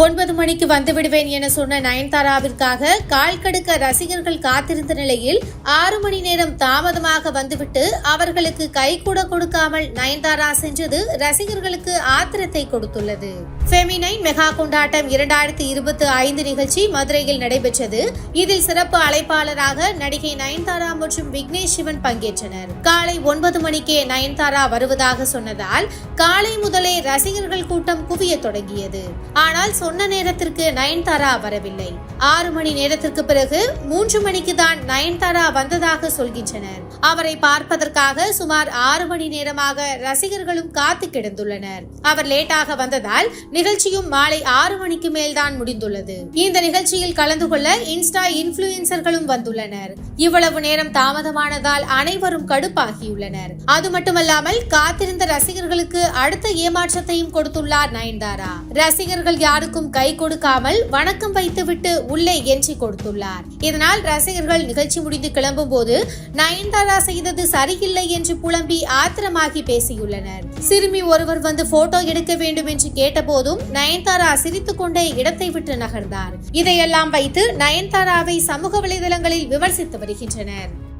ஒன்பது மணிக்கு வந்து விடுவேன் என சொன்ன நயன்தாராவிற்காக கால் கடுக்க ரசிகர்கள் காத்திருந்த நிலையில் ஆறு மணி நேரம் தாமதமாக வந்துவிட்டு அவர்களுக்கு கை கூட கொடுக்காமல் நயன்தாரா சென்றது ரசிகர்களுக்கு ஆத்திரத்தை கொடுத்துள்ளது. ஃபெமினைன் மெகா கொண்டாட்டம் இரண்டாயிரத்தி இருபத்தி ஐந்து நிகழ்ச்சி மதுரையில் நடைபெற்றது. இதில் சிறப்பு அழைப்பாளராக நடிகை நயன்தாரா மற்றும் விக்னேஷ் சிவன் பங்கேற்றனர். காலை ஒன்பது மணிக்கே நயன்தாரா வருவதாக சொன்னதால் காலை முதலே ரசிகர்கள் கூட்டம் குவிய தொடங்கியது. ஆனால் சொன்ன நேரத்திற்கு நயன்தாரா வரவில்லை. ஆறு மணி நேரத்திற்கு பிறகு மூன்று மணிக்கு தான் நயன்தாரா வந்ததாக சொல்கின்றனர். அவரை பார்ப்பதற்காக சுமார் ஆறு மணி நேரமாக ரசிகர்களும் காத்து கிடந்துள்ளனர். அவர் லேட்டாக வந்ததால் நிகழ்ச்சியும் மாலை ஆறு மணிக்கு மேல்தான் முடிந்துள்ளது. இந்த நிகழ்ச்சியில் கலந்து கொள்ள இன்ஸ்டா இன்ஃபுளுசர்களும் வந்துள்ளனர். இவ்வளவு நேரம் தாமதமானதால் அனைவரும் கடுப்பாகியுள்ளனர். அது மட்டுமல்லாமல் காத்திருந்த ரசிகர்களுக்கு அடுத்த ஏமாற்றத்தையும் கொடுத்துள்ளார் நயன்தாரா. ரசிகர்கள் யாருக்கும் கை கொடுக்காமல் வணக்கம் வைத்துவிட்டு உள்ளே எஞ்சி கொடுத்துள்ளார். இதனால் ரசிகர்கள் நிகழ்ச்சி முடிந்து கிளம்பும் போது நயன்தாரா செய்தது சரியில்லை என்று புலம்பி ஆத்திரமாகி பேசியுள்ளனர். சிறுமி ஒருவர் வந்து போட்டோ எடுக்க வேண்டும் என்று கேட்டபோதும் நயன்தாரா சிரித்துக் கொண்டே இடத்தை விட்டு நகர்ந்தார். இதையெல்லாம் வைத்து நயன்தாராவை சமூக வலைதளங்களில் விமர்சித்து வருகின்றனர்.